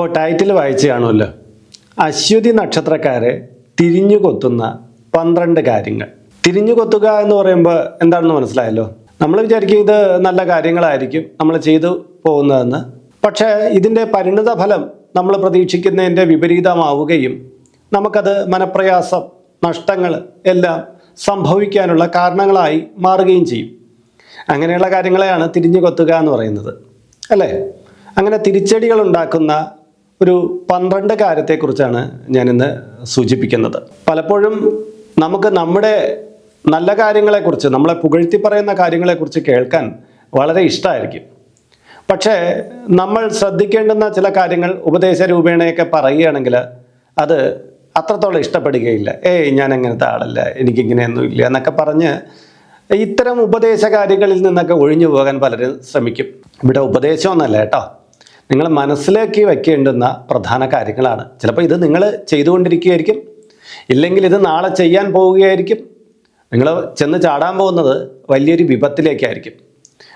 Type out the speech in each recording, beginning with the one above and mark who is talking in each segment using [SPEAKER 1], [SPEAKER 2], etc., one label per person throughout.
[SPEAKER 1] അപ്പോൾ ടൈറ്റിൽ വായിച്ചു കാണുമല്ലോ. അശ്വതി നക്ഷത്രക്കാരെ തിരിഞ്ഞു കൊത്തുന്ന പന്ത്രണ്ട് കാര്യങ്ങൾ. തിരിഞ്ഞു കൊത്തുക എന്ന് പറയുമ്പോൾ എന്താണെന്ന് മനസ്സിലായല്ലോ? നമ്മൾ വിചാരിക്കും ഇത് നല്ല കാര്യങ്ങളായിരിക്കും നമ്മൾ ചെയ്തു പോകുന്നതെന്ന്. പക്ഷേ ഇതിന്റെ പരിണിത ഫലം നമ്മൾ പ്രതീക്ഷിക്കുന്നതിന്റെ വിപരീതമാവുകയും നമുക്കത് മനപ്രയാസം നഷ്ടങ്ങൾ എല്ലാം സംഭവിക്കാനുള്ള കാരണങ്ങളായി മാറുകയും ചെയ്യും. അങ്ങനെയുള്ള കാര്യങ്ങളെയാണ് തിരിഞ്ഞു കൊത്തുക എന്ന് പറയുന്നത്. അല്ലേ? അങ്ങനെ തിരിച്ചടികൾ ഉണ്ടാക്കുന്ന ഒരു പന്ത്രണ്ട് കാര്യത്തെക്കുറിച്ചാണ് ഞാനിന്ന് സൂചിപ്പിക്കുന്നത്. പലപ്പോഴും നമുക്ക് നമ്മുടെ നല്ല കാര്യങ്ങളെക്കുറിച്ച് നമ്മളെ പുകഴ്ത്തി പറയുന്ന കാര്യങ്ങളെക്കുറിച്ച് കേൾക്കാൻ വളരെ ഇഷ്ടമായിരിക്കും പക്ഷേ നമ്മൾ ശ്രദ്ധിക്കേണ്ടുന്ന ചില കാര്യങ്ങൾ ഉപദേശ രൂപേണയൊക്കെ പറയുകയാണെങ്കിൽ അത് അത്രത്തോളം ഇഷ്ടപ്പെടുകയില്ല. ഏയ് ഞാൻ അങ്ങനത്തെ ആളല്ല എനിക്കിങ്ങനെയൊന്നും ഇല്ല എന്നൊക്കെ പറഞ്ഞ് ഇത്തരം ഉപദേശ കാര്യങ്ങളിൽ നിന്നൊക്കെ ഒഴിഞ്ഞു പോകാൻ പലരും ശ്രമിക്കും. ഇവിടെ ഉപദേശമൊന്നല്ല കേട്ടോ. നിങ്ങൾ മനസ്സിലാക്കി വയ്ക്കേണ്ടുന്ന പ്രധാന കാര്യങ്ങളാണ്. ചിലപ്പോൾ ഇത് നിങ്ങൾ ചെയ്തുകൊണ്ടിരിക്കുകയായിരിക്കും. ഇല്ലെങ്കിൽ ഇത് നാളെ ചെയ്യാൻ പോവുകയായിരിക്കും. നിങ്ങൾ ചെന്ന് ചാടാൻ പോകുന്നത് വലിയൊരു വിപത്തിലേക്കായിരിക്കും.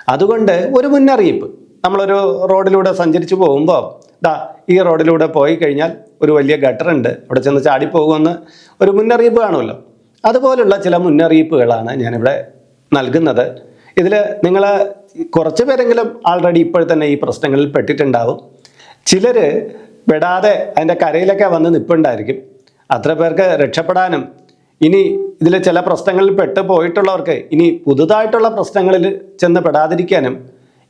[SPEAKER 1] അതുകൊണ്ട് ഒരു മുന്നറിയിപ്പ്. നമ്മളൊരു റോഡിലൂടെ സഞ്ചരിച്ചു പോകുമ്പോൾ ദാ ഈ റോഡിലൂടെ പോയി കഴിഞ്ഞാൽ ഒരു വലിയ ഗട്ടറുണ്ട് അവിടെ ചെന്ന് ചാടിപ്പോകുമെന്ന് ഒരു മുന്നറിയിപ്പ് കാണുമല്ലോ. അതുപോലുള്ള ചില മുന്നറിയിപ്പുകളാണ് ഞാനിവിടെ നൽകുന്നത്. ഇതിൽ നിങ്ങൾ കുറച്ച് പേരെങ്കിലും ആൾറെഡി ഇപ്പോൾ തന്നെ ഈ പ്രശ്നങ്ങളിൽ പെട്ടിട്ടുണ്ടാവും. ചിലർ പെടാതെ അതിന്റെ കരയിലൊക്കെ വന്ന് നിൽപ്പുണ്ടായിരിക്കും അത്ര പേർക്ക് രക്ഷപ്പെടാനും ഇനി ഇതിൽ ചില പ്രശ്നങ്ങളിൽ പെട്ട് പോയിട്ടുള്ളവർക്ക് ഇനി പുതുതായിട്ടുള്ള പ്രശ്നങ്ങളിൽ ചെന്ന് പെടാതിരിക്കാനും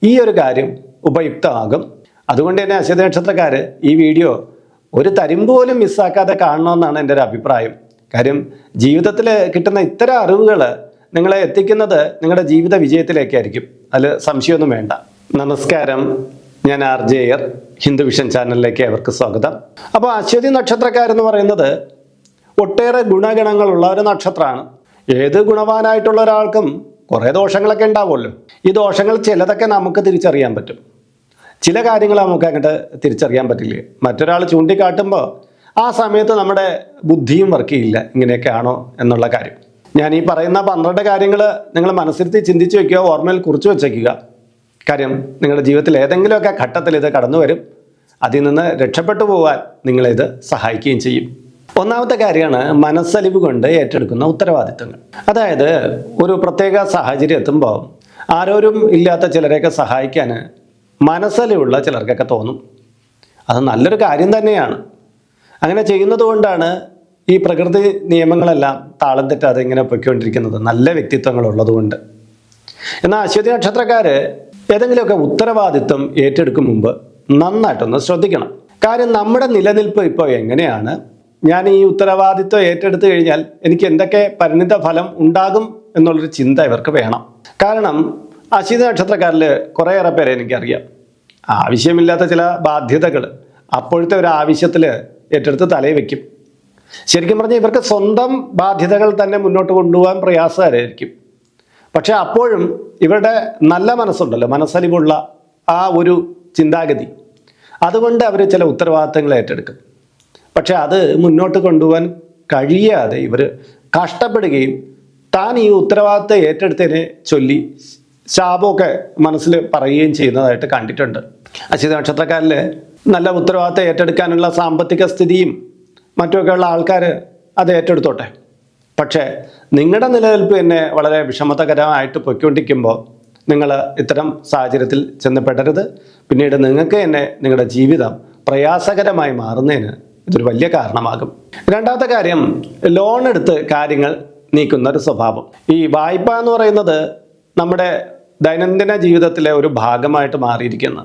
[SPEAKER 1] ഈ ഒരു കാര്യം ഉപയുക്തമാകും. അതുകൊണ്ട് തന്നെ അശ്വതി നക്ഷത്രക്കാർ ഈ വീഡിയോ ഒരു തരിമ്പ് പോലും മിസ്സാക്കാതെ കാണണമെന്നാണ് എന്റെ ഒരു അഭിപ്രായം. കാര്യം ജീവിതത്തിൽ കിട്ടുന്ന ഇത്തരം അറിവുകൾ നിങ്ങളെ എത്തിക്കുന്നത് നിങ്ങളുടെ ജീവിത വിജയത്തിലേക്കായിരിക്കും. അതിൽ സംശയമൊന്നും വേണ്ട. നമസ്കാരം. ഞാൻ ആർ ജെ ഹിന്ദു വിഷൻ ചാനലിലേക്ക് അവർക്ക് സ്വാഗതം. അപ്പോൾ അശ്വതി നക്ഷത്രക്കാരെന്ന് പറയുന്നത് ഒട്ടേറെ ഗുണഗണങ്ങളുള്ള ഒരു നക്ഷത്രമാണ്. ഏത് ഗുണവാനായിട്ടുള്ള ഒരാൾക്കും കുറേ ദോഷങ്ങളൊക്കെ ഉണ്ടാവുമല്ലോ. ഈ ദോഷങ്ങൾ ചിലതൊക്കെ നമുക്ക് തിരിച്ചറിയാൻ പറ്റും. ചില കാര്യങ്ങൾ നമുക്ക് അങ്ങോട്ട് തിരിച്ചറിയാൻ പറ്റില്ല? മറ്റൊരാൾ ചൂണ്ടിക്കാട്ടുമ്പോൾ ആ സമയത്ത് നമ്മുടെ ബുദ്ധിയും വർക്ക് ചെയ്യില്ല. ഇങ്ങനെയൊക്കെ ആണോ എന്നുള്ള കാര്യം. ഞാൻ ഈ പറയുന്ന പന്ത്രണ്ട് കാര്യങ്ങൾ നിങ്ങൾ മനസ്സിരുത്തി ചിന്തിച്ച് വെക്കുക ഓർമ്മയിൽ കുറിച്ച് വെച്ചേക്കുക. കാര്യം നിങ്ങളുടെ ജീവിതത്തിൽ ഏതെങ്കിലുമൊക്കെ ഘട്ടത്തിൽ ഇത് കടന്നു വരും. അതിൽ നിന്ന് രക്ഷപ്പെട്ടു പോകാൻ നിങ്ങളിത് സഹായിക്കുകയും ചെയ്യും. ഒന്നാമത്തെ കാര്യമാണ് മനസ്സലിവ് കൊണ്ട് ഏറ്റെടുക്കുന്ന ഉത്തരവാദിത്തങ്ങൾ. അതായത് ഒരു പ്രത്യേക സാഹചര്യം എത്തുമ്പോൾ ആരോരും ഇല്ലാത്ത ചിലരെയൊക്കെ സഹായിക്കാൻ മനസ്സലിവുള്ള ചിലർക്കൊക്കെ തോന്നും. അത് നല്ലൊരു കാര്യം തന്നെയാണ്. അങ്ങനെ ചെയ്യുന്നത് കൊണ്ടാണ് ഈ പ്രകൃതി നിയമങ്ങളെല്ലാം താളം തെറ്റാതെ ഇങ്ങനെ പൊയ്ക്കൊണ്ടിരിക്കുന്നത് നല്ല വ്യക്തിത്വങ്ങൾ ഉള്ളതുകൊണ്ട് എന്നാൽ അശ്വതി നക്ഷത്രക്കാർ ഏതെങ്കിലുമൊക്കെ ഉത്തരവാദിത്വം ഏറ്റെടുക്കും മുമ്പ് നന്നായിട്ടൊന്ന് ശ്രദ്ധിക്കണം. കാര്യം നമ്മുടെ നിലനിൽപ്പ് ഇപ്പോൾ എങ്ങനെയാണ്? ഞാൻ ഈ ഉത്തരവാദിത്വം ഏറ്റെടുത്തു കഴിഞ്ഞാൽ എനിക്ക് എന്തൊക്കെ പരിണിത ഫലം ഉണ്ടാകും എന്നുള്ളൊരു ചിന്ത ഇവർക്ക് വേണം. കാരണം അശ്വതി നക്ഷത്രക്കാരിൽ കുറേയേറെ പേരെ എനിക്കറിയാം. ആവശ്യമില്ലാത്ത ചില ബാധ്യതകൾ അപ്പോഴത്തെ ഒരു ആവശ്യത്തിൽ ഏറ്റെടുത്ത് തലയിൽ വെക്കും. ശരിക്കും പറഞ്ഞാൽ ഇവർക്ക് സ്വന്തം ബാധ്യതകൾ തന്നെ മുന്നോട്ട് കൊണ്ടുപോകാൻ പ്രയാസകരായിരിക്കും. പക്ഷെ അപ്പോഴും ഇവരുടെ നല്ല മനസ്സുണ്ടല്ലോ മനസ്സലിവുള്ള ആ ഒരു ചിന്താഗതി. അതുകൊണ്ട് അവർ ചില ഉത്തരവാദിത്തങ്ങൾ ഏറ്റെടുക്കും. പക്ഷെ അത് മുന്നോട്ട് കൊണ്ടുപോകാൻ കഴിയാതെ ഇവർ കഷ്ടപ്പെടുകയും താൻ ഈ ഉത്തരവാദിത്തം ഏറ്റെടുത്തതിനെ ചൊല്ലി ശാപമൊക്കെ മനസ്സിൽ പറയുകയും ചെയ്യുന്നതായിട്ട് കണ്ടിട്ടുണ്ട്. അശ്വതി നക്ഷത്രക്കാരിൽ നല്ല ഉത്തരവാദിത്തം ഏറ്റെടുക്കാനുള്ള സാമ്പത്തിക സ്ഥിതിയും മറ്റുമൊക്കെയുള്ള ആൾക്കാർ അത് ഏറ്റെടുത്തോട്ടെ. പക്ഷേ നിങ്ങളുടെ നിലനിൽപ്പ് തന്നെ വളരെ വിഷമതകരമായിട്ട് പൊയ്ക്കൊണ്ടിരിക്കുമ്പോൾ നിങ്ങൾ ഇത്തരം സാഹചര്യത്തിൽ ചെന്നപ്പെടരുത് പിന്നീട് നിങ്ങൾക്ക് തന്നെ നിങ്ങളുടെ ജീവിതം പ്രയാസകരമായി മാറുന്നതിന് ഇതൊരു വലിയ കാരണമാകും. രണ്ടാമത്തെ കാര്യം ലോൺ എടുത്ത് കാര്യങ്ങൾ നീക്കുന്ന ഒരു സ്വഭാവം. ഈ വായ്പ എന്ന് പറയുന്നത് നമ്മുടെ ദൈനംദിന ജീവിതത്തിലെ ഒരു ഭാഗമായിട്ട് മാറിയിരിക്കുന്നു.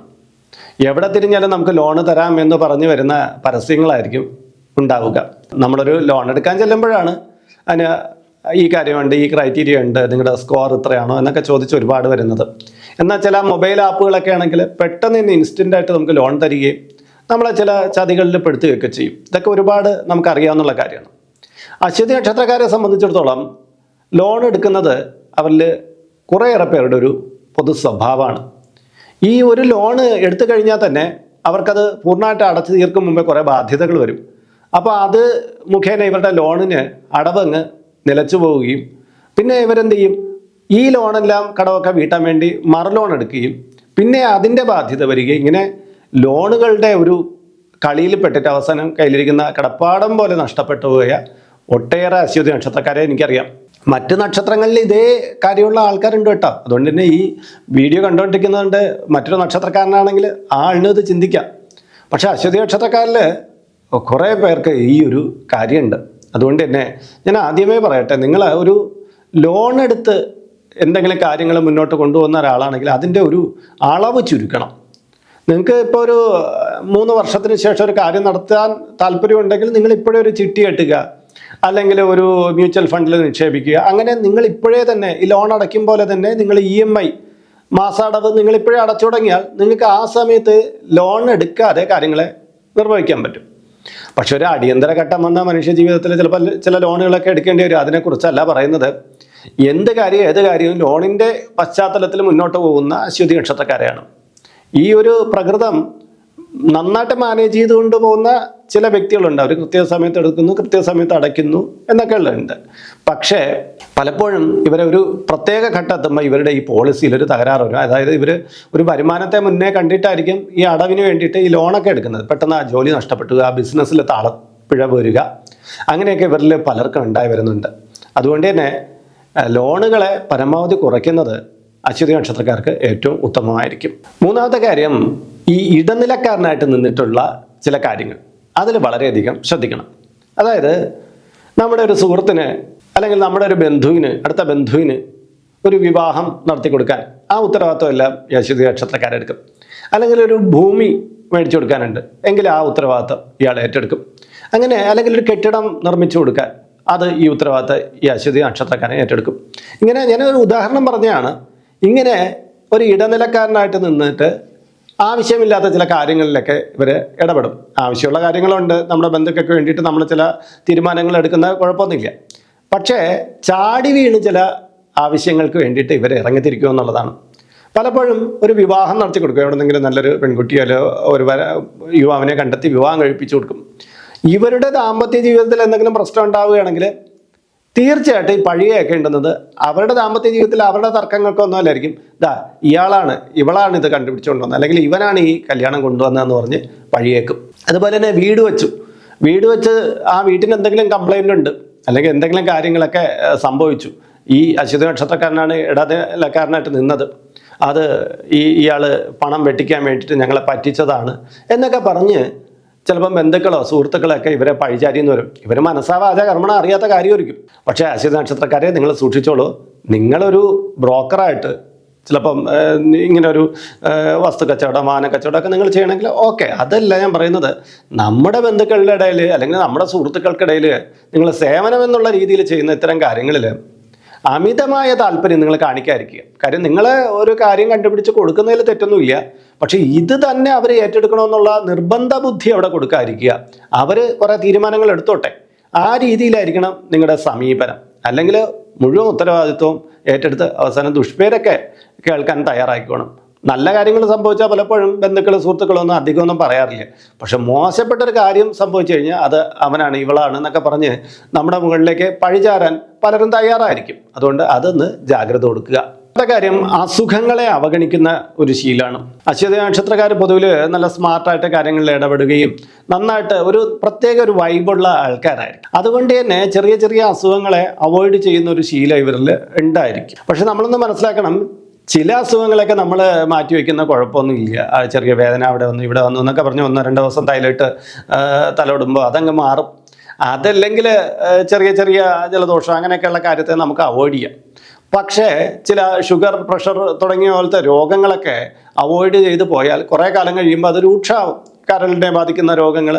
[SPEAKER 1] എവിടെ തിരിഞ്ഞാലും നമുക്ക് ലോണ് തരാം എന്ന് പറഞ്ഞു വരുന്ന പരസ്യങ്ങളായിരിക്കും ഉണ്ടാവുക. നമ്മളൊരു ലോൺ എടുക്കാൻ ചെല്ലുമ്പോഴാണ് അതിന് ഈ കാര്യമുണ്ട് ഈ ക്രൈറ്റീരിയ ഉണ്ട് നിങ്ങളുടെ സ്കോർ ഇത്രയാണോ എന്നൊക്കെ ചോദിച്ച് ഒരുപാട് വരുന്നത്. എന്നാൽ ചില മൊബൈൽ ആപ്പുകളൊക്കെ ആണെങ്കിൽ പെട്ടെന്ന് ഇന്ന് ഇൻസ്റ്റന്റ് ആയിട്ട് നമുക്ക് ലോൺ തരികയും നമ്മളെ ചില ചതികളിൽ പെടുത്തുകയൊക്കെ ചെയ്യും. ഇതൊക്കെ ഒരുപാട് നമുക്കറിയാവുന്നുള്ള കാര്യമാണ്. അശ്വതി നക്ഷത്രക്കാരെ സംബന്ധിച്ചിടത്തോളം ലോൺ എടുക്കുന്നത് അവരിൽ കുറേയേറെ പേരുടെ ഒരു പൊതു സ്വഭാവമാണ്. ഈ ഒരു ലോണ് എടുത്തു കഴിഞ്ഞാൽ തന്നെ അവർക്കത് പൂർണമായിട്ട് അടച്ചു തീർക്കും മുമ്പേ കുറേ ബാധ്യതകൾ വരും. അപ്പോൾ അത് മുഖേന ഇവരുടെ ലോണിന് അടവങ്ങ് നിലച്ചു പോവുകയും പിന്നെ ഇവരെന്ത് ചെയ്യും? ഈ ലോണെല്ലാം കടമൊക്കെ വീട്ടാൻ വേണ്ടി മറു ലോൺ എടുക്കുകയും പിന്നെ അതിന്റെ ബാധ്യത വരികയും ഇങ്ങനെ ലോണുകളുടെ ഒരു കളിയിൽ പെട്ടിട്ട് അവസാനം കയ്യിലിരിക്കുന്ന കടപ്പാടം പോലെ നഷ്ടപ്പെട്ടു പോയ ഒട്ടേറെ അശ്വതി നക്ഷത്രക്കാരെ എനിക്കറിയാം. മറ്റ് നക്ഷത്രങ്ങളിൽ ഇതേ കാര്യമുള്ള ആൾക്കാരുണ്ട് കേട്ടോ. അതുകൊണ്ട് തന്നെ ഈ വീഡിയോ കണ്ടുകൊണ്ടിരിക്കുന്നതുകൊണ്ട് മറ്റൊരു നക്ഷത്രക്കാരനാണെങ്കിൽ ആ ആളിനും ഇത് ചിന്തിക്കാം. പക്ഷേ അശ്വതി നക്ഷത്രക്കാരിൽ കുറേ പേർക്ക് ഈ ഒരു കാര്യമുണ്ട് അതുകൊണ്ട് തന്നെ ഞാൻ ആദ്യമേ പറയട്ടെ നിങ്ങൾ ഒരു ലോൺ എടുത്ത് എന്തെങ്കിലും കാര്യങ്ങൾ മുന്നോട്ട് കൊണ്ടുപോകുന്ന ഒരാളാണെങ്കിൽ അതിന്റെ ഒരു അളവ് ചുരുക്കണം. നിങ്ങൾക്ക് ഇപ്പോൾ ഒരു മൂന്ന് വർഷത്തിന് ശേഷം ഒരു കാര്യം നടത്താൻ താല്പര്യമുണ്ടെങ്കിൽ നിങ്ങൾ ഇപ്പോഴേ ഒരു ചിട്ടി കെട്ടുക അല്ലെങ്കിൽ ഒരു മ്യൂച്വൽ ഫണ്ടിൽ നിക്ഷേപിക്കുക. അങ്ങനെ നിങ്ങൾ ഇപ്പോഴേ തന്നെ ഈ ലോൺ അടയ്ക്കും പോലെ തന്നെ നിങ്ങൾ ഇ എം ഐ മാസാടവ് നിങ്ങൾ ഇപ്പോഴേ അടച്ചു തുടങ്ങിയാൽ നിങ്ങൾക്ക് ആ സമയത്ത് ലോൺ എടുക്കാതെ കാര്യങ്ങളെ നിർവഹിക്കാൻ പറ്റും. പക്ഷെ ഒരു അടിയന്തര ഘട്ടം വന്ന മനുഷ്യ ജീവിതത്തിൽ ചിലപ്പോൾ ചില ലോണുകളൊക്കെ എടുക്കേണ്ടി വരും. അതിനെക്കുറിച്ചല്ല പറയുന്നത്. എന്ത് കാര്യം ഏത് കാര്യവും ലോണിന്റെ പശ്ചാത്തലത്തിൽ മുന്നോട്ട് പോകുന്ന അശ്വതി നക്ഷത്രക്കാരെയാണ്. ഈ ഒരു പ്രകൃതം നന്നായിട്ട് മാനേജ് ചെയ്തുകൊണ്ട് പോകുന്ന ചില വ്യക്തികളുണ്ട്. അവർ കൃത്യസമയത്ത് എടുക്കുന്നു കൃത്യ കൃത്യസമയത്ത് അടയ്ക്കുന്നു എന്നൊക്കെ ഉള്ളുണ്ട് പക്ഷേ പലപ്പോഴും ഇവരെ ഒരു പ്രത്യേക ഘട്ടം എത്തുമ്പോൾ ഇവരുടെ ഈ പോളിസിയിൽ ഒരു തകരാറ് വരും. അതായത് ഇവർ ഒരു വരുമാനത്തെ മുന്നേ കണ്ടിട്ടായിരിക്കും ഈ അടവിന് വേണ്ടിയിട്ട് ഈ ലോണൊക്കെ എടുക്കുന്നത്. പെട്ടെന്ന് ആ ജോലി നഷ്ടപ്പെട്ടു ആ ബിസിനസ്സിൽ താളപ്പിഴ വരിക അങ്ങനെയൊക്കെ ഇവരിൽ പലർക്കും ഉണ്ടായി വരുന്നുണ്ട്. അതുകൊണ്ട് തന്നെ ലോണുകളെ പരമാവധി കുറയ്ക്കുന്നത് അശ്വതി നക്ഷത്രക്കാർക്ക് ഏറ്റവും ഉത്തമമായിരിക്കും. മൂന്നാമത്തെ കാര്യം ഈ ഇടനിലക്കാരനായിട്ട് നിന്നിട്ടുള്ള ചില കാര്യങ്ങൾ അതിൽ വളരെയധികം ശ്രദ്ധിക്കണം. അതായത് നമ്മുടെ ഒരു സുഹൃത്തിന് അല്ലെങ്കിൽ നമ്മുടെ ഒരു ബന്ധുവിന് അടുത്ത ബന്ധുവിന് ഒരു വിവാഹം നടത്തി കൊടുക്കാൻ ആ ഉത്തരവാദിത്വം എല്ലാം അശ്വതി നക്ഷത്രക്കാരെടുക്കും. അല്ലെങ്കിൽ ഒരു ഭൂമി മേടിച്ചു കൊടുക്കാനുണ്ട് എങ്കിൽ ആ ഉത്തരവാദിത്വം ഇയാൾ ഏറ്റെടുക്കും. അങ്ങനെ അല്ലെങ്കിൽ ഒരു കെട്ടിടം നിർമ്മിച്ചു കൊടുക്കാൻ അത് ഈ ഉത്തരവാദിത്തം ഈ അശ്വതി നക്ഷത്രക്കാരൻ ഏറ്റെടുക്കും. ഇങ്ങനെ ഞാൻ ഒരു ഉദാഹരണം പറഞ്ഞാണ് ഇങ്ങനെ ഒരു ഇടനിലക്കാരനായിട്ട് നിന്നിട്ട് ആവശ്യമില്ലാത്ത ചില കാര്യങ്ങളിലൊക്കെ ഇവർ ഇടപെടും. ആവശ്യമുള്ള കാര്യങ്ങളുണ്ട്. നമ്മുടെ ബന്ധുക്കൾക്ക് വേണ്ടിയിട്ട് നമ്മൾ ചില തീരുമാനങ്ങൾ എടുക്കുന്ന കുഴപ്പമൊന്നുമില്ല. പക്ഷേ ചാടി വീണ് ചില ആവശ്യങ്ങൾക്ക് വേണ്ടിയിട്ട് ഇവർ ഇറങ്ങിത്തിരിക്കുക എന്നുള്ളതാണ്. പലപ്പോഴും ഒരു വിവാഹം നടത്തി കൊടുക്കും. എവിടെന്നെങ്കിലും നല്ലൊരു പെൺകുട്ടിയോ ഒരു വര യുവാവിനെ കണ്ടെത്തി വിവാഹം കഴിപ്പിച്ചു കൊടുക്കും. ഇവരുടെ ദാമ്പത്യ ജീവിതത്തിൽ എന്തെങ്കിലും പ്രശ്നം ഉണ്ടാവുകയാണെങ്കിൽ തീർച്ചയായിട്ടും ഈ പഴിയൊക്കെ ഉണ്ടെന്നത് അവരുടെ ദാമ്പത്യ ജീവിതത്തിൽ അവരുടെ തർക്കങ്ങൾക്കൊന്നും അല്ലായിരിക്കും ദാ ഇയാളാണ് ഇവളാണ് ഇത് കണ്ടുപിടിച്ചുകൊണ്ടുവന്നത്. അല്ലെങ്കിൽ ഇവനാണ് ഈ കല്യാണം കൊണ്ടുവന്നതെന്ന് പറഞ്ഞ് പഴിയേക്കും. അതുപോലെ തന്നെ വീട് വെച്ചു. വീട് വെച്ച് ആ വീട്ടിന് എന്തെങ്കിലും കംപ്ലൈന്റ് ഉണ്ട് അല്ലെങ്കിൽ എന്തെങ്കിലും കാര്യങ്ങളൊക്കെ സംഭവിച്ചു. ഈ അശ്വതി നക്ഷത്രക്കാരനാണ് ഇടനിലക്കാരനായിട്ട് നിന്നത്. അത് ഈ ഇയാൾ പണം വെട്ടിക്കാൻ വേണ്ടിയിട്ട് ഞങ്ങളെ പറ്റിച്ചതാണ് എന്നൊക്കെ പറഞ്ഞ് ചിലപ്പം ബന്ധുക്കളോ സുഹൃത്തുക്കളോ ഒക്കെ ഇവരെ പഴിചാരിന്ന് വരും. ഇവർ മനസ്സാവാച കർമ്മണ അറിയാത്ത കാര്യമായിരിക്കും. പക്ഷേ അശ്വതി നക്ഷത്രക്കാരെ നിങ്ങൾ സൂക്ഷിച്ചോളൂ. നിങ്ങളൊരു ബ്രോക്കറായിട്ട് ചിലപ്പം ഇങ്ങനെ ഒരു വസ്തു കച്ചവടം വാഹന നിങ്ങൾ ചെയ്യണമെങ്കിൽ ഓക്കെ. അതല്ല ഞാൻ പറയുന്നത്. നമ്മുടെ ബന്ധുക്കളുടെ ഇടയിൽ അല്ലെങ്കിൽ നമ്മുടെ സുഹൃത്തുക്കൾക്കിടയിൽ നിങ്ങൾ സേവനം എന്നുള്ള രീതിയിൽ ചെയ്യുന്ന ഇത്തരം കാര്യങ്ങളിൽ അമിതമായ താല്പര്യം നിങ്ങൾ കാണിക്കാതിരിക്കുക. കാര്യം നിങ്ങൾ ഒരു കാര്യം കണ്ടുപിടിച്ച് കൊടുക്കുന്നതിൽ തെറ്റൊന്നുമില്ല. പക്ഷേ ഇത് തന്നെ അവർ ഏറ്റെടുക്കണമെന്നുള്ള നിർബന്ധ ബുദ്ധി അവിടെ കൊടുക്കാതിരിക്കുക. അവർ കുറേ തീരുമാനങ്ങൾ എടുത്തോട്ടെ. ആ രീതിയിലായിരിക്കണം നിങ്ങളുടെ സമീപനം. അല്ലെങ്കിൽ മുഴുവൻ ഉത്തരവാദിത്വവും ഏറ്റെടുത്ത് അവസാനം ദുഷ്പേരൊക്കെ കേൾക്കാൻ തയ്യാറായിക്കോണം. നല്ല കാര്യങ്ങൾ സംഭവിച്ചാൽ പലപ്പോഴും ബന്ധുക്കൾ സുഹൃത്തുക്കളൊന്നും അധികമൊന്നും പറയാറില്ല. പക്ഷെ മോശപ്പെട്ട ഒരു കാര്യം സംഭവിച്ചു കഴിഞ്ഞാൽ അത് അവനാണ് ഇവളാണ് എന്നൊക്കെ പറഞ്ഞ് നമ്മുടെ മുകളിലേക്ക് പഴിചാരാൻ പലരും തയ്യാറായിരിക്കും. അതുകൊണ്ട് അതൊന്ന് ജാഗ്രത കൊടുക്കുക. കാര്യം അസുഖങ്ങളെ അവഗണിക്കുന്ന ഒരു ശീലമാണ് അശ്വതി നക്ഷത്രക്കാർ പൊതുവിൽ നല്ല സ്മാർട്ടായിട്ട് കാര്യങ്ങളിൽ ഇടപെടുകയും നന്നായിട്ട് ഒരു പ്രത്യേക ഒരു വൈബുള്ള ആൾക്കാരായിരിക്കും. അതുകൊണ്ട് തന്നെ ചെറിയ ചെറിയ അസുഖങ്ങളെ അവോയ്ഡ് ചെയ്യുന്ന ഒരു ശീലം ഇവരിൽ ഉണ്ടായിരിക്കും. പക്ഷെ നമ്മളൊന്ന് മനസ്സിലാക്കണം ചില അസുഖങ്ങളൊക്കെ നമ്മൾ മാറ്റി വയ്ക്കുന്ന കുഴപ്പമൊന്നുമില്ല. ചെറിയ വേദന അവിടെ വന്നു ഇവിടെ വന്നു എന്നൊക്കെ പറഞ്ഞ് ഒന്നോ രണ്ടോ ദിവസം തൈലിട്ട് തലോടുമ്പോൾ അതങ്ങ് മാറും. അതല്ലെങ്കിൽ ചെറിയ ചെറിയ ജലദോഷം അങ്ങനെയൊക്കെയുള്ള കാര്യത്തെ നമുക്ക് അവോയ്ഡ് ചെയ്യാം. പക്ഷേ ചില ഷുഗർ പ്രഷർ തുടങ്ങിയ പോലത്തെ രോഗങ്ങളൊക്കെ അവോയ്ഡ് ചെയ്തു പോയാൽ കുറേ കാലം കഴിയുമ്പോൾ അത് രൂക്ഷമാവും. കരളിനെ ബാധിക്കുന്ന രോഗങ്ങൾ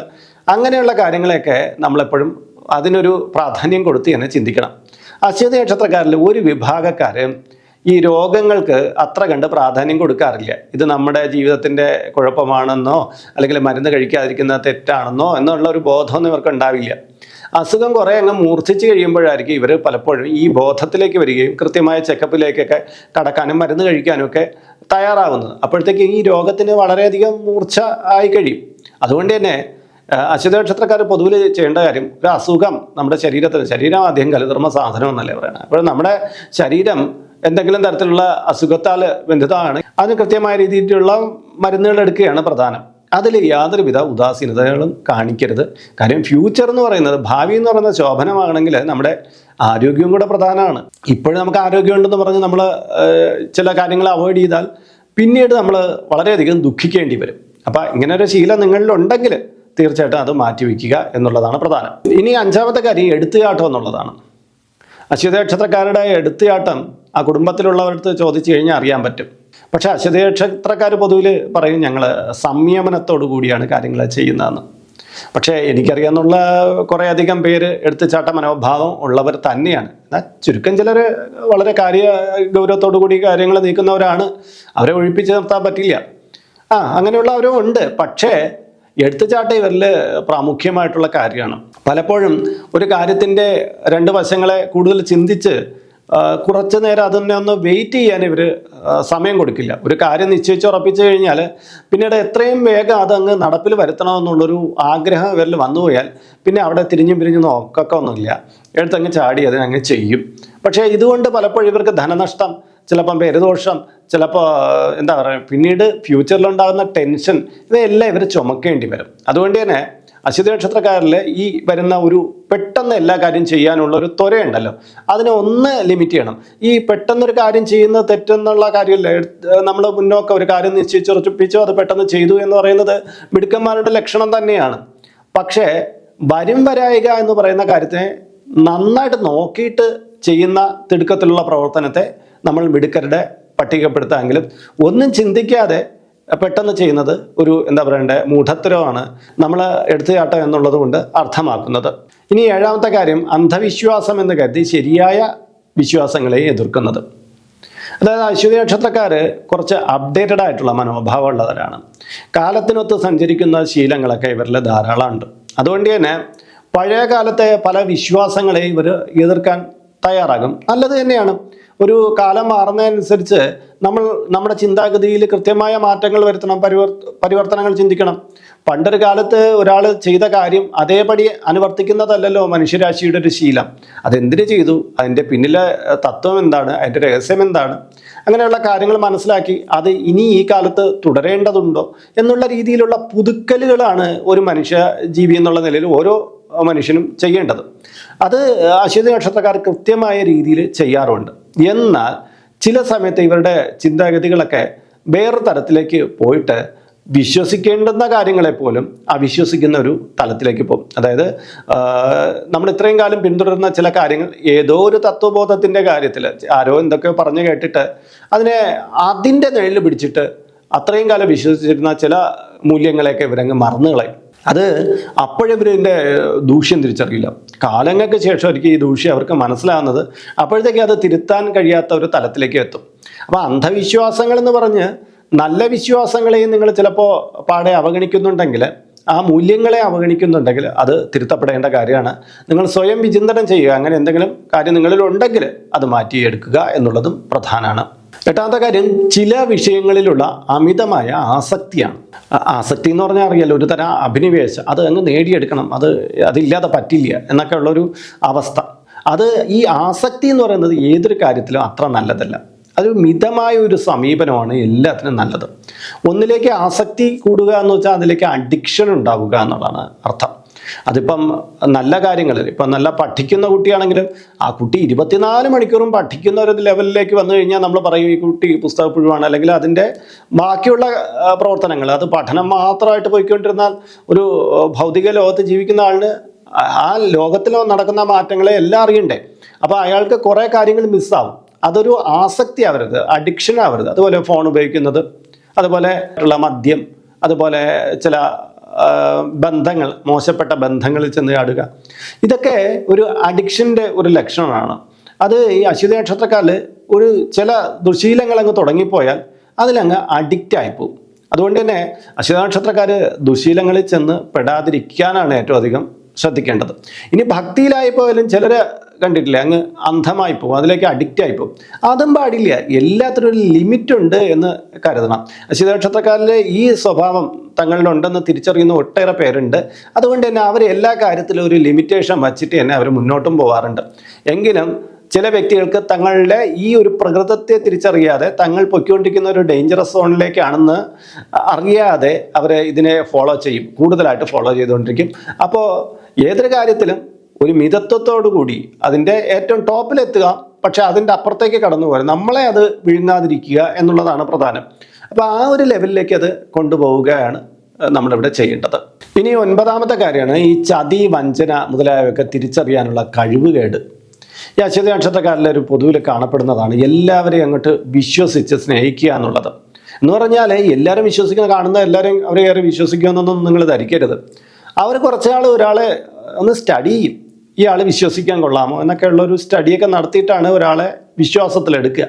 [SPEAKER 1] അങ്ങനെയുള്ള കാര്യങ്ങളെയൊക്കെ നമ്മളെപ്പോഴും അതിനൊരു പ്രാധാന്യം കൊടുത്ത് തന്നെ ചിന്തിക്കണം. അശ്വതി നക്ഷത്രക്കാരിൽ ഒരു വിഭാഗക്കാർ ഈ രോഗങ്ങൾക്ക് അത്ര കണ്ട് പ്രാധാന്യം കൊടുക്കാറില്ല. ഇത് നമ്മുടെ ജീവിതത്തിന്റെ കുഴപ്പമാണെന്നോ അല്ലെങ്കിൽ മരുന്ന് കഴിക്കാതിരിക്കുന്ന തെറ്റാണെന്നോ എന്നുള്ള ഒരു ബോധമൊന്നും ഇവർക്ക് ഉണ്ടാവില്ല. അസുഖം കുറേ അങ്ങ് മൂർച്ഛിച്ച് കഴിയുമ്പോഴായിരിക്കും ഇവർ പലപ്പോഴും ഈ ബോധത്തിലേക്ക് വരികയും കൃത്യമായ ചെക്കപ്പിലേക്കൊക്കെ കടക്കാനും മരുന്ന് കഴിക്കാനും ഒക്കെ തയ്യാറാവുന്നത്. അപ്പോഴത്തേക്ക് ഈ രോഗത്തിന് വളരെയധികം മൂർച്ഛ ആയി കഴിയും. അതുകൊണ്ട് തന്നെ അശ്വത നക്ഷത്രക്കാർ പൊതുവിൽ ചെയ്യേണ്ട കാര്യം ഒരു അസുഖം നമ്മുടെ ശരീരത്തിന് ശരീരം ആദ്യം കലുധർമ്മ സാധനം എന്നല്ലേ പറയുന്നത് അപ്പോൾ നമ്മുടെ ശരീരം എന്തെങ്കിലും തരത്തിലുള്ള അസുഖത്താൽ ബന്ധിതമാണ്. അതിന് കൃത്യമായ രീതിയിലുള്ള മരുന്നുകൾ എടുക്കുകയാണ് പ്രധാനം. അതിൽ യാതൊരുവിധ ഉദാസീനതകളും കാണിക്കരുത്. കാര്യം ഫ്യൂച്ചർ എന്ന് പറയുന്നത് ഭാവി എന്ന് പറയുന്നത് ശോഭനമാകണമെങ്കിൽ നമ്മുടെ ആരോഗ്യവും കൂടെ പ്രധാനമാണ്. ഇപ്പോഴും നമുക്ക് ആരോഗ്യമുണ്ടെന്ന് പറഞ്ഞ് നമ്മൾ ചില കാര്യങ്ങൾ അവോയ്ഡ് ചെയ്താൽ പിന്നീട് നമ്മൾ വളരെയധികം ദുഃഖിക്കേണ്ടി വരും. അപ്പം ഇങ്ങനെ ഒരു ശീലം നിങ്ങളിലുണ്ടെങ്കിൽ തീർച്ചയായിട്ടും അത് മാറ്റിവെക്കുക എന്നുള്ളതാണ് പ്രധാനം. ഇനി അഞ്ചാമത്തെ കാര്യം എടുത്തുചാട്ടം എന്നുള്ളതാണ്. അശ്വതി നക്ഷത്രക്കാരുടെ എടുത്തുചാട്ടം ആ കുടുംബത്തിലുള്ളവരടുത്ത് ചോദിച്ചു കഴിഞ്ഞാൽ അറിയാൻ പറ്റും. പക്ഷേ അശ്വതി നക്ഷത്രക്കാർ പൊതുവിൽ പറയും ഞങ്ങൾ സംയമനത്തോടു കൂടിയാണ് കാര്യങ്ങൾ ചെയ്യുന്നതെന്ന്. പക്ഷേ എനിക്കറിയാമെന്നുള്ള കുറേ അധികം പേര് എടുത്തുചാട്ട മനോഭാവം ഉള്ളവർ തന്നെയാണ്. എന്നാൽ ചുരുക്കം ചിലർ വളരെ കാര്യ ഗൗരവത്തോടു കൂടി കാര്യങ്ങൾ നീക്കുന്നവരാണ്. അവരെ ഒഴിപ്പിച്ച് നിർത്താൻ പറ്റില്ല. ആ അങ്ങനെയുള്ളവരും ഉണ്ട്. പക്ഷേ എടുത്തുചാട്ട ഇവരിൽ പ്രാമുഖ്യമായിട്ടുള്ള കാര്യമാണ്. പലപ്പോഴും ഒരു കാര്യത്തിന്റെ രണ്ട് വശങ്ങളെ കൂടുതൽ ചിന്തിച്ച് കുറച്ച് നേരം അതിനെ ഒന്ന് വെയിറ്റ് ചെയ്യാൻ ഇവർ സമയം കൊടുക്കില്ല. ഒരു കാര്യം നിശ്ചയിച്ച് ഉറപ്പിച്ചു കഴിഞ്ഞാൽ പിന്നീട് എത്രയും വേഗം അതങ്ങ് നടപ്പിൽ വരുത്തണമെന്നുള്ളൊരു ആഗ്രഹം ഇവരിൽ വന്നുപോയാൽ പിന്നെ അവിടെ തിരിഞ്ഞും പിരിഞ്ഞും നോക്കൊക്കെ ഒന്നുമില്ല. എടുത്തങ്ങ് ചാടി അതിനങ്ങ് ചെയ്യും. പക്ഷേ ഇതുകൊണ്ട് പലപ്പോഴും ഇവർക്ക് ധനനഷ്ടം ചിലപ്പം പേരുദോഷം ചിലപ്പോൾ എന്താ പറയുക പിന്നീട് ഫ്യൂച്ചറിലുണ്ടാകുന്ന ടെൻഷൻ ഇവയെല്ലാം ഇവർ ചുമക്കേണ്ടി വരും. അതുകൊണ്ട് തന്നെ അശ്വതി ഈ വരുന്ന ഒരു പെട്ടെന്ന് എല്ലാ കാര്യം ചെയ്യാനുള്ള ഒരു ത്വരയുണ്ടല്ലോ. അതിനെ ഒന്ന് ലിമിറ്റ് ചെയ്യണം. ഈ പെട്ടെന്നൊരു കാര്യം ചെയ്യുന്നത് തെറ്റെന്നുള്ള കാര്യമല്ല. നമ്മൾ മുന്നോക്കം ഒരു കാര്യം നിശ്ചയിച്ചുറപ്പിച്ചോ അത് പെട്ടെന്ന് ചെയ്തു എന്ന് പറയുന്നത് മിടുക്കന്മാരുടെ ലക്ഷണം തന്നെയാണ്. പക്ഷേ വരും വരായിക എന്ന് പറയുന്ന കാര്യത്തെ നന്നായിട്ട് നോക്കിയിട്ട് ചെയ്യുന്ന തിടുക്കത്തിലുള്ള പ്രവർത്തനത്തെ നമ്മൾ മിടുക്കരുടെ പട്ടികപ്പെടുത്താമെങ്കിലും ഒന്നും ചിന്തിക്കാതെ പെട്ടെന്ന് ചെയ്യുന്നത് ഒരു എന്താ പറയണ്ടേ മൂഢത്തരമാണ് നമ്മൾ എടുത്തുചാട്ടം എന്നുള്ളത് കൊണ്ട് അർത്ഥമാക്കുന്നത്. ഇനി ഏഴാമത്തെ കാര്യം അന്ധവിശ്വാസം എന്ന് കരുതി ശരിയായ വിശ്വാസങ്ങളെ എതിർക്കുന്നത്. അതായത് അശ്വതി നക്ഷത്രക്കാർ കുറച്ച് അപ്ഡേറ്റഡ് ആയിട്ടുള്ള മനോഭാവമുള്ളവരാണ് കാലത്തിനൊത്ത് സഞ്ചരിക്കുന്ന ശീലങ്ങളൊക്കെ ഇവരിൽ ധാരാളമുണ്ട്. അതുകൊണ്ട് തന്നെ പഴയ കാലത്തെ പല വിശ്വാസങ്ങളെ ഇവർ എതിർക്കാൻ തയ്യാറാകും. നല്ലത് തന്നെയാണ്. ഒരു കാലം മാറുന്നതനുസരിച്ച് നമ്മൾ നമ്മുടെ ചിന്താഗതിയിൽ കൃത്യമായ മാറ്റങ്ങൾ വരുത്തണം പരിവർ പരിവർത്തനങ്ങൾ ചിന്തിക്കണം. പണ്ടൊരു കാലത്ത് ഒരാൾ ചെയ്ത കാര്യം അതേപടി അനുവർത്തിക്കുന്നതല്ലല്ലോ മനുഷ്യരാശിയുടെ ഒരു ശീലം. അതെന്തിനു ചെയ്തു? അതിന്റെ പിന്നിലെ തത്വം എന്താണ്? അതിന്റെ രഹസ്യം എന്താണ്? അങ്ങനെയുള്ള കാര്യങ്ങൾ മനസ്സിലാക്കി അത് ഇനി ഈ കാലത്ത് തുടരേണ്ടതുണ്ടോ എന്നുള്ള രീതിയിലുള്ള പുതുക്കലുകളാണ് ഒരു മനുഷ്യ ജീവി എന്നുള്ള നിലയിൽ ഓരോ മനുഷ്യനും ചെയ്യേണ്ടത്. അത് അശ്വതി നക്ഷത്രക്കാർ കൃത്യമായ രീതിയിൽ ചെയ്യാറുണ്ട്. എന്നാൽ ചില സമയത്ത് ഇവരുടെ ചിന്താഗതികളൊക്കെ വേറെ തരത്തിലേക്ക് പോയിട്ട് വിശ്വസിക്കേണ്ടുന്ന കാര്യങ്ങളെ പോലും അവിശ്വസിക്കുന്ന ഒരു തലത്തിലേക്ക് പോകും. അതായത് നമ്മൾ ഇത്രയും കാലം പിന്തുടരുന്ന ചില കാര്യങ്ങൾ ഏതോ ഒരു തത്വബോധത്തിന്റെ കാര്യത്തിൽ ആരോ എന്തൊക്കെയോ പറഞ്ഞു കേട്ടിട്ട് അതിനെ അതിന്റെ നിഴലിൽ പിടിച്ചിട്ട് അത്രയും കാലം വിശ്വസിച്ചിരുന്ന ചില മൂല്യങ്ങളെയൊക്കെ ഇവരങ്ങ് മറന്നു കളയും അത് അപ്പോഴിവരിന്റെ ദൂഷ്യം തിരിച്ചറിയില്ല. കാലങ്ങൾക്ക് ശേഷം എനിക്ക് ഈ ദൂഷ്യം അവർക്ക് മനസ്സിലാകുന്നത് അപ്പോഴത്തേക്ക് അത് തിരുത്താൻ കഴിയാത്ത ഒരു തലത്തിലേക്ക് എത്തും. അപ്പോൾ അന്ധവിശ്വാസങ്ങൾ എന്ന് പറഞ്ഞ് നല്ല വിശ്വാസങ്ങളെയും നിങ്ങൾ ചിലപ്പോൾ പാടെ അവഗണിക്കുന്നുണ്ടെങ്കിൽ ആ മൂല്യങ്ങളെ അവഗണിക്കുന്നുണ്ടെങ്കിൽ അത് തിരുത്തപ്പെടേണ്ട കാര്യമാണ്. നിങ്ങൾ സ്വയം വിചിന്തനം ചെയ്യുക. അങ്ങനെ എന്തെങ്കിലും കാര്യം നിങ്ങളിലുണ്ടെങ്കിൽ അത് മാറ്റിയെടുക്കുക എന്നുള്ളതും പ്രധാനമാണ്. എട്ടാമത്തെ കാര്യം ചില വിഷയങ്ങളിലുള്ള അമിതമായ ആസക്തിയാണ്. ആസക്തി എന്ന് പറഞ്ഞാൽ അറിയാലോ ഒരു തരം അഭിനിവേശം. അത് അങ്ങ് നേടിയെടുക്കണം. അത് അതില്ലാതെ പറ്റില്ല എന്നൊക്കെ ഉള്ളൊരു അവസ്ഥ. അത് ഈ ആസക്തി എന്ന് പറയുന്നത് ഏതൊരു കാര്യത്തിലും അത്ര നല്ലതല്ല. അതൊരു മിതമായ ഒരു സമീപനമാണ് എല്ലാത്തിനും നല്ലത്. ഒന്നിലേക്ക് ആസക്തി കൂടുക എന്ന് വെച്ചാൽ അതിലേക്ക് അഡിക്ഷൻ ഉണ്ടാവുക എന്നുള്ളതാണ് അർത്ഥം. അതിപ്പം നല്ല കാര്യങ്ങളിൽ ഇപ്പം നല്ല പഠിക്കുന്ന കുട്ടിയാണെങ്കിലും ആ കുട്ടി ഇരുപത്തിനാല് മണിക്കൂറും പഠിക്കുന്ന ഒരു ലെവലിലേക്ക് വന്നു കഴിഞ്ഞാൽ നമ്മൾ പറയും ഈ കുട്ടി പുസ്തക പുസ്തകപ്പുഴുവാണ് അല്ലെങ്കിൽ അതിന്റെ ബാക്കിയുള്ള പ്രവർത്തനങ്ങൾ അത് പഠനം മാത്രമായിട്ട് പോയിക്കൊണ്ടിരുന്നാൽ ഒരു ഭൗതിക ലോകത്ത് ജീവിക്കുന്ന ആളിന് ആ- ലോകത്തിൽ നടക്കുന്ന മാറ്റങ്ങളെ എല്ലാം അറിയണ്ടേ. അപ്പോൾ അയാൾക്ക് കുറേ കാര്യങ്ങൾ മിസ്സാവും. അതൊരു ആസക്തി ആവരുത് അഡിക്ഷൻ ആവരുത്. അതുപോലെ ഫോൺ ഉപയോഗിക്കുന്നത് അതുപോലെ ഉള്ള മദ്യം അതുപോലെ ചില ബന്ധങ്ങൾ മോശപ്പെട്ട ബന്ധങ്ങളിൽ ചെന്ന് ചാടുക. ഇതൊക്കെ ഒരു അഡിക്ഷന്റെ ഒരു ലക്ഷണമാണ്. അത് ഈ അശ്വതി നക്ഷത്രക്കാരിൽ ഒരു ചില ദുശീലങ്ങൾ അങ്ങ് തുടങ്ങിപ്പോയാൽ അതിലങ്ങ് അഡിക്റ്റ് ആയിപ്പോവും. അതുകൊണ്ട് തന്നെ അശ്വതി നക്ഷത്രക്കാർ ദുശീലങ്ങളിൽ ചെന്ന് പെടാതിരിക്കാനാണ് ഏറ്റവും അധികം ശ്രദ്ധിക്കേണ്ടത്. ഇനി ഭക്തിയിലായി പോയാലും ചിലർ കണ്ടിട്ടില്ല. അങ്ങ് അന്ധമായി പോകും. അതിലേക്ക് അഡിക്റ്റ് ആയി പോകും. അതും പാടില്ല. എല്ലാത്തിനും ഒരു ലിമിറ്റ് ഉണ്ട് എന്ന് കരുതണം. അശ്വതി ഈ സ്വഭാവം തങ്ങളിലുണ്ടെന്ന് തിരിച്ചറിയുന്ന ഒട്ടേറെ പേരുണ്ട്. അതുകൊണ്ട് തന്നെ അവർ എല്ലാ കാര്യത്തിലും ഒരു ലിമിറ്റേഷൻ വച്ചിട്ട് തന്നെ അവർ മുന്നോട്ടും പോകാറുണ്ട് എങ്കിലും ചില വ്യക്തികൾക്ക് തങ്ങളുടെ ഈ ഒരു പ്രകൃതത്തെ തിരിച്ചറിയാതെ തങ്ങൾ പൊയ്ക്കൊണ്ടിരിക്കുന്ന ഒരു ഡേഞ്ചറസ് സോണിലേക്കാണെന്ന് അറിയാതെ അവരെ ഇതിനെ ഫോളോ ചെയ്യും. കൂടുതലായിട്ട് ഫോളോ ചെയ്തുകൊണ്ടിരിക്കും. അപ്പോൾ ഏതൊരു കാര്യത്തിലും ഒരു മിതത്വത്തോടു കൂടി അതിന്റെ ഏറ്റവും ടോപ്പിലെത്തുക പക്ഷെ അതിന്റെ അപ്പുറത്തേക്ക് കടന്നു പോകാൻ നമ്മളെ അത് വിഴുങ്ങാതിരിക്കുക എന്നുള്ളതാണ് പ്രധാനം. അപ്പോൾ ആ ഒരു ലെവലിലേക്ക് അത് കൊണ്ടുപോവുകയാണ് നമ്മളിവിടെ ചെയ്യേണ്ടത്. ഇനി ഒൻപതാമത്തെ കാര്യമാണ് ഈ ചതി വഞ്ചന മുതലായവയൊക്കെ തിരിച്ചറിയാനുള്ള കഴിവ് കേട് ഈ അശ്വതി നക്ഷത്രക്കാരിലെ ഒരു പൊതുവിൽ കാണപ്പെടുന്നതാണ് എല്ലാവരെയും അങ്ങോട്ട് വിശ്വസിച്ച് സ്നേഹിക്കുക എന്നുള്ളത്. എന്ന് പറഞ്ഞാൽ എല്ലാവരും വിശ്വസിക്കുന്ന കാണുന്ന എല്ലാവരും അവരെ കയറി വിശ്വസിക്കുമെന്നൊന്നും നിങ്ങൾ ധരിക്കരുത്. അവർ കുറച്ചാൾ ഒരാളെ ഒന്ന് സ്റ്റഡി ചെയ്യും. ഇയാൾ വിശ്വസിക്കാൻ കൊള്ളാമോ എന്നൊക്കെയുള്ള ഒരു സ്റ്റഡിയൊക്കെ നടത്തിയിട്ടാണ് ഒരാളെ വിശ്വാസത്തിലെടുക്കുക.